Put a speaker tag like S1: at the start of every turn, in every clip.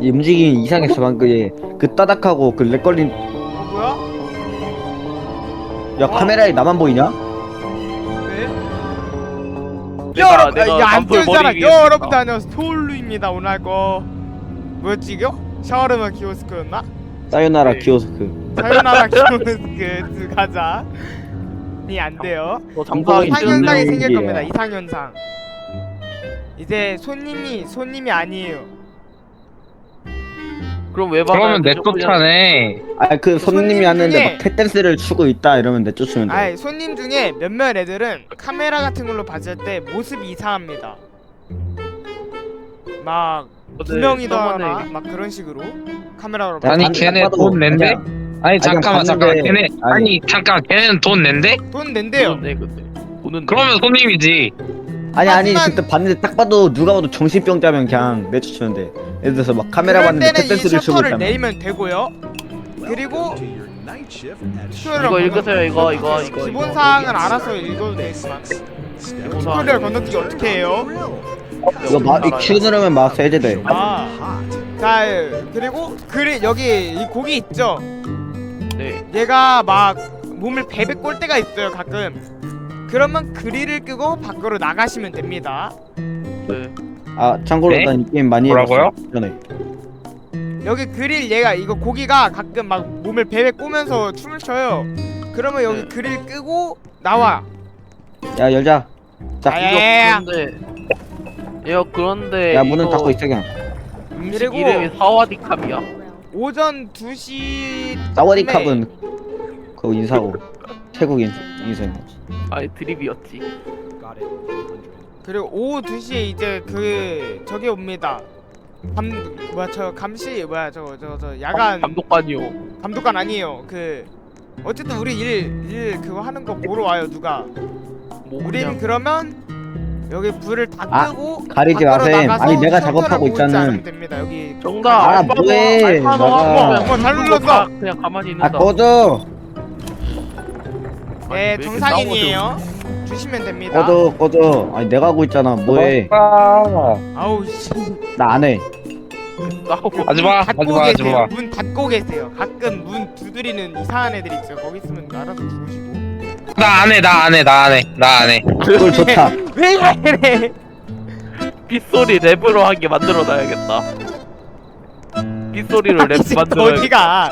S1: 이 움직임이 이상했어 방금 얘. 그 따닥하고 그 렉걸린
S2: 어, 뭐야?
S1: 야 카메라에 나만 보이냐?
S2: 네?
S3: 내가-
S2: 여러분,
S3: 내가. 머리 위에
S2: 여러분들 안녕하세요. 토울루입니다. 오늘 할거 뭐였지 이거? 샤워르만 키오스크였나?
S1: 사요나라
S3: 네.
S1: 키오스크.
S2: 사요나라 키오스크 가자. 이안 돼요.
S3: 너 장사하기
S2: 이상현상이
S3: 싫은데
S1: 이게-
S2: 생길 겁니다. 이상현상. 이제 손님이 손님이 아니에요.
S3: 그럼 왜 받아요?
S4: 그러면 내
S3: 무조건
S4: 쫓아내.
S1: 아그 손님이
S2: 손님
S1: 왔는데
S2: 중에-
S1: 막 탭댄스를 추고 있다 이러면 내쫓으면 돼.
S2: 아이 손님 중에 몇몇 애들은 카메라 같은 걸로 봤을 때 모습이 이상합니다. 막두
S3: 네,
S2: 명이더나
S3: 저번에
S2: 막 그런 식으로 카메라로
S1: 야,
S4: 아니
S1: 반-
S4: 걔네
S1: 봐도
S4: 돈 낸대?
S1: 아니 그냥
S4: 잠깐만 잠깐만
S1: 봤는데-
S4: 걔네
S1: 아니.
S4: 아니 잠깐 걔네는 돈 낸대?
S2: 돈 낸대요.
S3: 네 돈은
S4: 그러면 손님이지.
S1: 아니 아니
S2: 하지만-
S1: 그때 봤는데 딱 봐도 누가 봐도 정신병자면 그냥 내쫓으면 돼. 예를 들어서 막 카메라
S2: 그럴
S1: 봤는데
S2: 때는 이
S1: 탭댄스를 추고
S2: 셔터를
S1: 있다면.
S2: 내리면 되고요. 그리고
S3: 이거 읽으세요 이거 이거 이거
S2: 기본. 사항은 알아서 읽어도 되지만. 튜토리얼 건너뛰기 어떻게 해요?
S1: 이거 마, 이 Q 누르면 마우스 해제돼.
S2: 아, 자 그리고 그리 여기 이 고기 있죠?
S3: 네
S2: 얘가 막 몸을 베베 꼴 때가 있어요 가끔. 그러면 그릴을 끄고 밖으로 나가시면 됩니다.
S3: 네.
S1: 아 참고로
S4: 네?
S1: 난이 게임 많이
S4: 뭐라고요?
S1: 해봤어. 전에.
S2: 여기 그릴 얘가 이거 고기가 가끔 막 몸을 베베 꼬면서 춤을 춰요. 그러면 여기
S3: 네.
S2: 그릴 끄고 나와.
S1: 야 열자. 자,
S2: 아,
S3: 이거
S2: 야.
S3: 그런데 이거 그런데
S1: 야 문은
S3: 이거
S1: 닫고 있어 그냥.
S3: 음식
S2: 그리고-
S3: 이름이 사와디캅이야
S2: 오전 2시
S1: 사워리캅은 그 인사고 태국인 인사인 거지.
S3: 아니 드립이었지
S2: 그리고 오후 2시에 이제 그 저기 옵니다. 감 뭐야 저 감시 뭐야 저거 저거 저 야간
S3: 감독관이요
S2: 감독관 아니에요. 그 어쨌든 우리 일일 그거 하는 거 보러 와요 누가.
S3: 뭐
S2: 우린
S3: 그냥
S2: 그러면 여기 불을 다
S1: 아,
S2: 끄고
S1: 가리지
S2: 밖으로
S1: 마셈.
S2: 나가서
S1: 아니, 내가
S2: 셔터를
S1: 작업하고
S2: 보고 있지
S1: 있잖아.
S2: 않으면 됩니다. 여기
S3: 정답
S1: 아, 뭐해, 나가.
S3: 하고
S2: 어머, 잘
S3: 그거
S2: 눌렀어.
S3: 다 그냥 가만히
S1: 아
S3: 있는다
S1: 꺼져.
S2: 네 정상인이에요. 주시면 됩니다.
S1: 꺼져 꺼져. 아니 내가 하고 있잖아. 뭐해?
S2: 아우 씨.
S1: 나 안 해.
S3: 싸우고
S4: 하지 마. 하지
S2: 닫고
S4: 마. 하지
S2: 계세요.
S4: 마.
S2: 문 닫고 계세요. 가끔 문 두드리는 이상한 애들 있어요. 거기 있으면 알아서 죽으시고.
S4: 나 안 해. 나 안 해. 나 안 해. 나 안 해.
S1: 그걸 좋다.
S2: 왜 이래?
S3: 빗소리 랩으로 하게 만들어 놔야겠다 빗소리로 랩 만들어
S2: 어디가?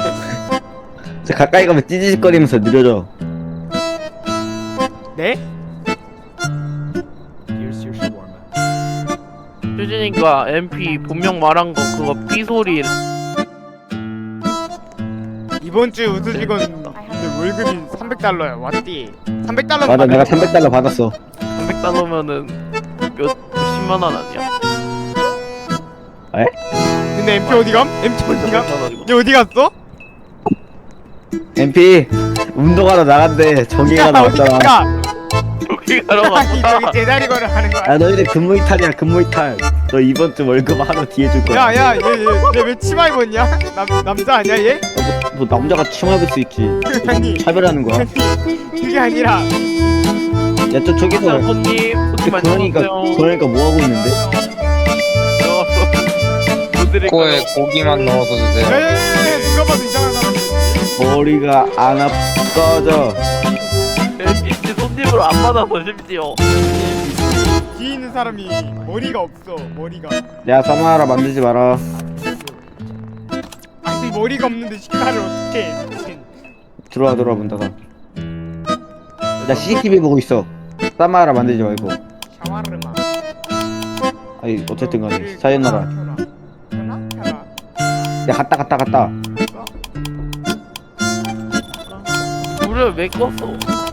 S1: 저 가까이 가면 찌질거리면서 느려져.
S2: 네?
S3: 휴진이가 MP 본명 말한 거 그거 삐 소리
S2: 이번 주 우수 직원 월급이 300달러야. 왔디. 300달러.
S1: 맞아 내가 300달러 받았어.
S3: 300달러면은 몇 10만 원 아니야?
S2: 근데 MP 어디 감? MP 어디 감?
S3: 100만 원이고
S2: 얘 어디 갔어?
S1: MP 운동하러 나간대. 정기가 나왔잖아.
S2: 가?
S3: 저기 가러
S2: 저기
S3: 갔다
S2: 저기 제자리 걸을 하는 거야.
S1: 야 너희들 근무 이탈이야 근무 이탈. 너 이번 주 월급 하루 뒤에 줄 거야.
S2: 야, 야, 얘, 얘, 얘왜 치마 입었냐? 남, 남자 아니야, 얘?
S1: 뭐 남자가 치마 입을 수 있지.
S2: 아니,
S1: 차별하는 거야.
S2: 그게 아니라.
S1: 야저 저기서
S3: 자, 손님 손님
S1: 그러니까
S3: 안녕하세요
S1: 그러니까 뭐 하고 있는데?
S4: 코에 고기만 넣어서
S2: 야,
S4: 주세요.
S2: 야, 누가 봐도 이상한 사람.
S1: 머리가 안 아프 꺼져.
S3: 안 받아서 심지어
S2: 뒤에 있는 사람이 머리가 없어, 머리가.
S1: 야 사마하라 만들지 마라.
S2: 아니, 머리가 없는데 식사를 어떻게 해, 미친.
S1: 들어와 들어와 문 닫아. 나 CCTV 보고 있어. 사마하라 만들지 말고.
S2: 샤와르마.
S1: 아니 어쨌든 간에 사연나라.
S2: 켜나? 켜나?
S1: 야 갔다 갔다 갔다.
S3: 물을 왜 껐어?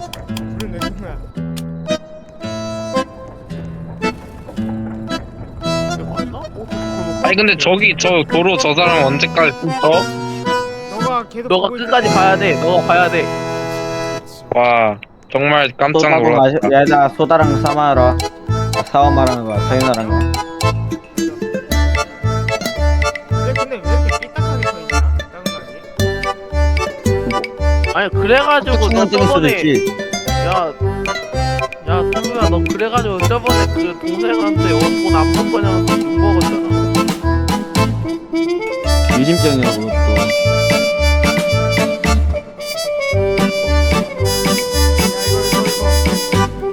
S4: 아니 근데 저기 저 도로 저 사람 언제까지 훔쳐?
S2: 너가 계속
S3: 너가
S2: 보고
S3: 끝까지
S2: 있잖아.
S3: 봐야 돼 너가 봐야 돼
S4: 와 정말 깜짝
S1: 소다고
S4: 놀랐다.
S1: 야나 소다랑 사마하라. 아, 사와 말하는 거야. 사연나라는 거야.
S2: 얘 근데 왜 이렇게 삐딱하게 서 있냐? 짜증나게.
S3: 아니 그래가지고 너
S1: 수도
S3: 저번에
S1: 있지.
S3: 야, 야, 성우야, 너 그래가지고 저번에 그 동생한테 돈안 번 거냐고 욕 먹었잖아.
S1: 의심병이야 그것도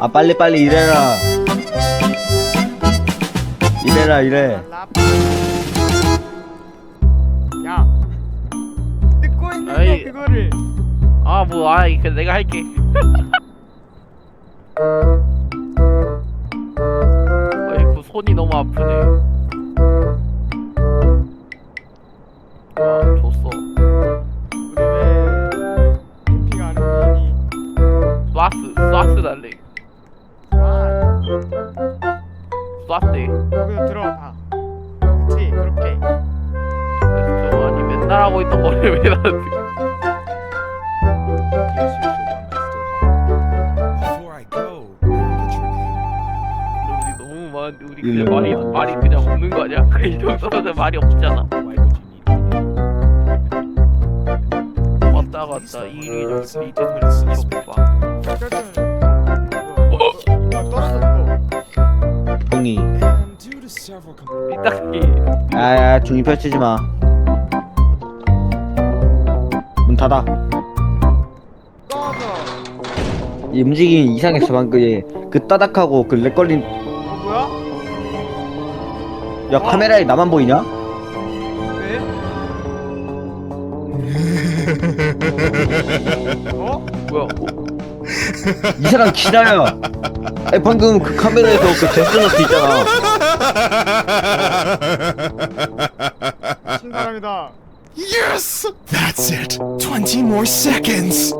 S1: 아 빨리 빨리 일해라. 일해라 일해.
S2: 야 듣고 있는데
S3: 아이.
S2: 그거를.
S3: 아 뭐 아 이거 내가 할게. 어이구 손이 너무 아프네 쐈대
S2: 거기서 들어가 그치 그렇게
S3: 그래서 저 아니 맨날 하고 있던 거를 왜 나한테
S5: Yes, you should want my still hot. Before I go, may I get your name?
S3: 우리 너무 많 우리 그냥 말이 말이 그냥 없는 거 아니야? 이 정도면 말이 없잖아
S5: Why would you need my name?
S3: 왔다 갔다 이리 저리 이리 저리 봐
S2: 어쨌든
S3: 삐딱이
S1: 아야 종이 펼치지 마 문 닫아
S2: 꺼져
S1: 이 움직임이 이상했어 방금 얘. 그 따닥하고 그 렉걸린
S2: 어 뭐야?
S1: 야 카메라에 나만 보이냐?
S2: 네? 어?
S3: 뭐야
S1: 이 사람 기나야 아니 방금 그 카메라에서 그 데스노트 있잖아
S2: 신사람이다
S6: Yes! That's it. 20 more seconds.